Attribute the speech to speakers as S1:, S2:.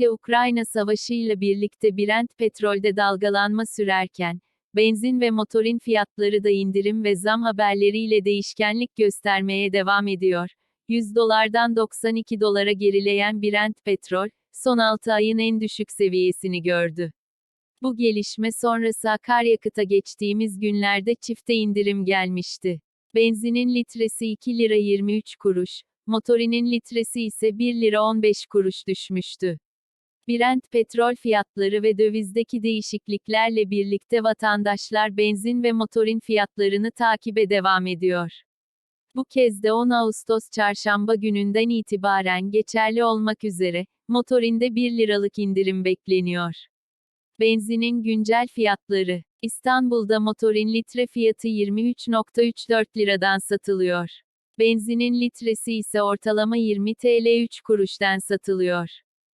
S1: Rusya-Ukrayna savaşıyla birlikte Brent petrolde dalgalanma sürerken, benzin ve motorin fiyatları da indirim ve zam haberleriyle değişkenlik göstermeye devam ediyor. 100 dolardan 92 dolara gerileyen Brent petrol, son 6 ayın en düşük seviyesini gördü. Bu gelişme sonrası akaryakıta geçtiğimiz günlerde çifte indirim gelmişti. Benzinin litresi 2 lira 23 kuruş, motorinin litresi ise 1 lira 15 kuruş düşmüştü. Brent petrol fiyatları ve dövizdeki değişikliklerle birlikte vatandaşlar benzin ve motorin fiyatlarını takibe devam ediyor. Bu kez de 10 Ağustos çarşamba gününden itibaren geçerli olmak üzere, motorinde 1 liralık indirim bekleniyor. Benzinin güncel fiyatları. İstanbul'da motorin litre fiyatı 23.34 liradan satılıyor. Benzinin litresi ise ortalama 20 TL 3 kuruştan satılıyor.